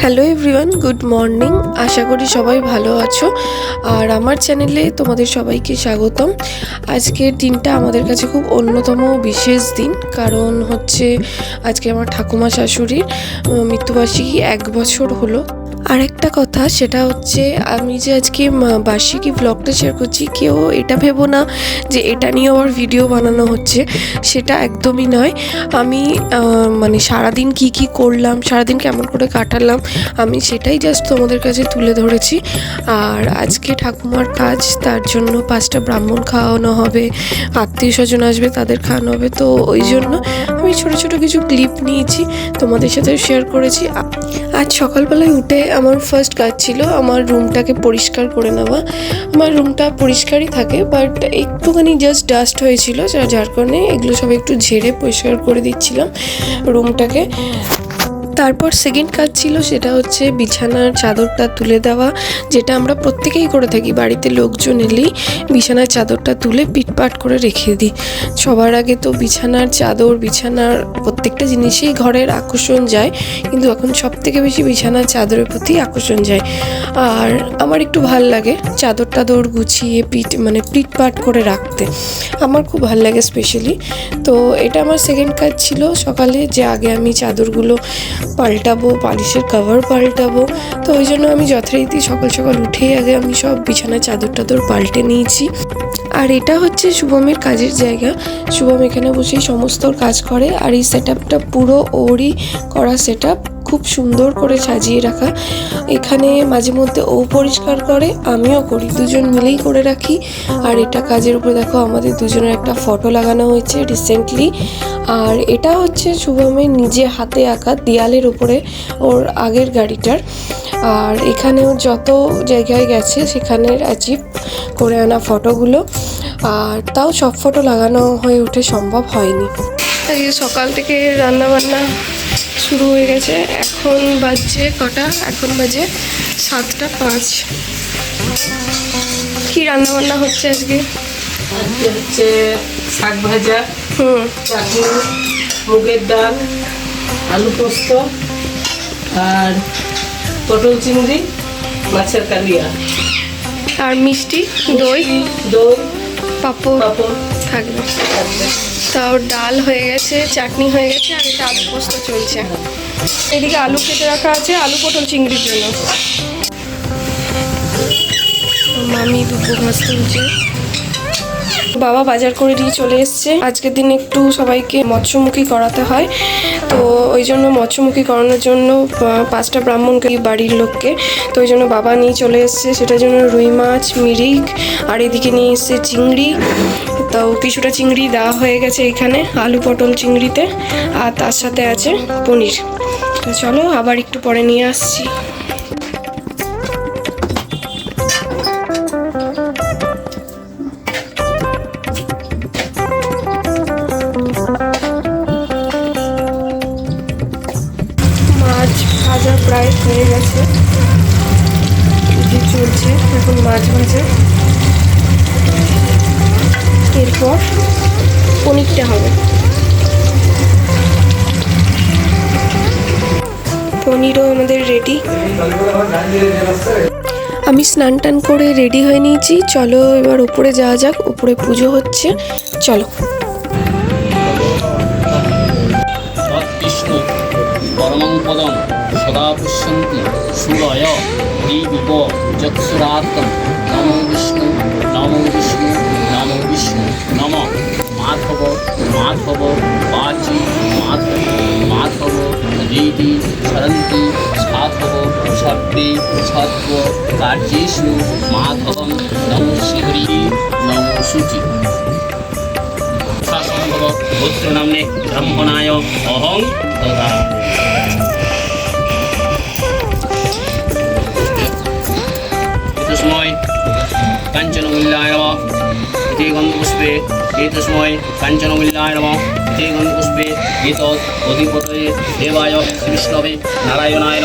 Hello everyone good morning আশা করি সবাই ভালো আছো। আর আমার চ্যানেলে তোমাদের সবাইকে স্বাগতম। আজকের দিনটা আমাদের কাছে খুব অন্যতম বিশেষ দিন, কারণ হচ্ছে আজকে আমার ঠাকুমা শাশুড়ির মৃত্যুবার্ষিকী এক বছর হলো। আর একটা কথা, সেটা হচ্ছে আমি যে আজকে বার্ষিকী ব্লগটা শেয়ার করছি, কেউ এটা ভেবো না যে এটা নিয়ে আমার ভিডিও বানানো হচ্ছে। সেটা একদমই নয়। আমি মানে সারাদিন কি কি করলাম, সারাদিন কেমন করে কাটালাম, আমি সেটাই জাস্ট তোমাদের কাছে তুলে ধরেছি। আর আজকে ঠাকুমার কাজ, তার জন্য পাঁচটা ব্রাহ্মণ খাওয়ানো হবে, আত্মীয় স্বজন আসবে, তাদের খাওয়ানো হবে, তো ওই জন্য আমি ছোট ছোট কিছু ক্লিপ নিয়েছি, তোমাদের সাথে শেয়ার করেছি। আজ সকালবেলায় উঠে আমার ফার্স্ট কাজ ছিল আমার রুমটাকে পরিষ্কার করে নেওয়া। আমার রুমটা পরিষ্কারই থাকে বাট একটুখানি জাস্ট ডাস্ট হয়েছিল যার কারণে এগুলো সব একটু ঝেড়ে পরিষ্কার করে দিচ্ছিলাম রুমটাকে তারপর সেকেন্ড কাজ ছিল সেটা হচ্ছে বিছানার চাদরটা তুলে দেওয়া, যেটা আমরা প্রত্যেকেই করে থাকি। বাড়িতে লোকজন এলেই বিছানার চাদরটা তুলে পিটপাট করে রেখে দিই। সবার আগে তো বিছানার চাদর, বিছানার প্রত্যেকটা জিনিসেই ঘরের আকর্ষণ যায়, কিন্তু এখন সব থেকে বেশি বিছানার চাদরের প্রতি আকর্ষণ যায়। আর আমার একটু ভালো লাগে চাদর টাদর গুছিয়ে পিট মানে পিটপাট করে রাখতে। আমার খুব ভালো লাগে স্পেশালি তো এটা আমার সেকেন্ড কাজ ছিল। সকালে যে আগে আমি চাদরগুলো পাল্টাবো বালিশের কাভার পাল্টাবো। তো ওই জন্য আমি যথারীতি সকাল সকাল উঠেই আগে আমি সব বিছানা চাদর টাদর পাল্টে নিয়েছি। আর এটা হচ্ছে শুভমের কাজের জায়গা। শুভম এখানে বসেই সমস্ত কাজ করে আর এই সেট পুরো ওরই করা সেট খুব সুন্দর করে সাজিয়ে রাখা। এখানে মাঝে মধ্যে ও পরিষ্কার করে, আমিও করি। দুজন মিলেই করে রাখি। আর এটা কাজের উপরে দেখো, আমাদের দুজনের একটা ফটো লাগানো হয়েছে রিসেন্টলি আর এটা হচ্ছে শুভমের নিজে হাতে আঁকা দেয়ালের উপরে ওর আগের গাড়িটার। আর এখানেও যত জায়গায় গেছে সেখানের অ্যাচিভ করে আনা ফটোগুলো। আর তাও সব ফটো লাগানো হয়ে ওঠে সম্ভব হয়নি। সকাল থেকে রান্না বান্না শুরু হয়ে গেছে। এখন বাজছে কটা? এখন বাজে সাতটা পাঁচ। কি রান্না বান্না হচ্ছে আজকে? আজকে হচ্ছে শাক ভাজা হুম। চাটনি মুগের ডাল আলু পোস্ত আর পটল চিংড়ি মাছের কালিয়া। আর মিষ্টি দই দই পাপড়। পাঁপড়। থাকবে। তাও ডাল হয়ে গেছে, চাটনি হয়ে গেছে, আর এটা আলু পোস্ত চলছে। এদিকে আলু কেটে রাখা আছে, আলু পটল চিংড়ির জন্য। মামি দুপুর ঘাস তুলছে। বাবা বাজার করে নিয়ে চলে এসছে। আজকের দিন একটু সবাইকে মৎস্যমুখী করাতে হয়। তো ওই জন্য মৎস্যমুখী করানোর জন্য পাঁচটা ব্রাহ্মণকে বাড়ির লোককে, তো ওই জন্য বাবা নিয়ে চলে এসছে। সেটার জন্য রুই মাছ, মিরিক, আর এদিকে নিয়ে এসছে চিংড়ি। তো কিছুটা চিংড়ি দেওয়া হয়ে গেছে এখানে, আলু পটল চিংড়িতে, আর তার সাথে আছে পনির। তো চলো আবার একটু পরে নিয়ে আসছি। চলছে, এখন মাছ ভাজা। এরপর পনিরটা হবে। পনিরও আমাদের রেডি আমি স্নান টান করে রেডি হয়ে নিয়েছি। চলো এবার উপরে যাওয়া যাক। উপরে পুজো হচ্ছে। চলো। পরমং পদম। সদা পুষ্যন্তি সুরয় দীপ চক্ষুরাত্ম নমো বিষ্ণু নমো বিষ্ণু নমো বিষ্ণু নম। মাধব মাধব, বাচি, মাধব মাধব, হৃদি সরন্তি সাধব সর্বে সত্ত্ব কার্যেষু, মাধবম, নমো শ্রী নমো শুচি পুত্র নামনে ব্রহ্মণায় অহং তথা এতসময় কাঞ্চনমূল্যায় নম। ইতি গন্ধপুষ্পে এতসময় কাঞ্চনমূল্যায় নম। ইতি গন্ধপুষ্পে এত অধিপতয়ে দেবায় বিষ্ণবে নারায়ণায়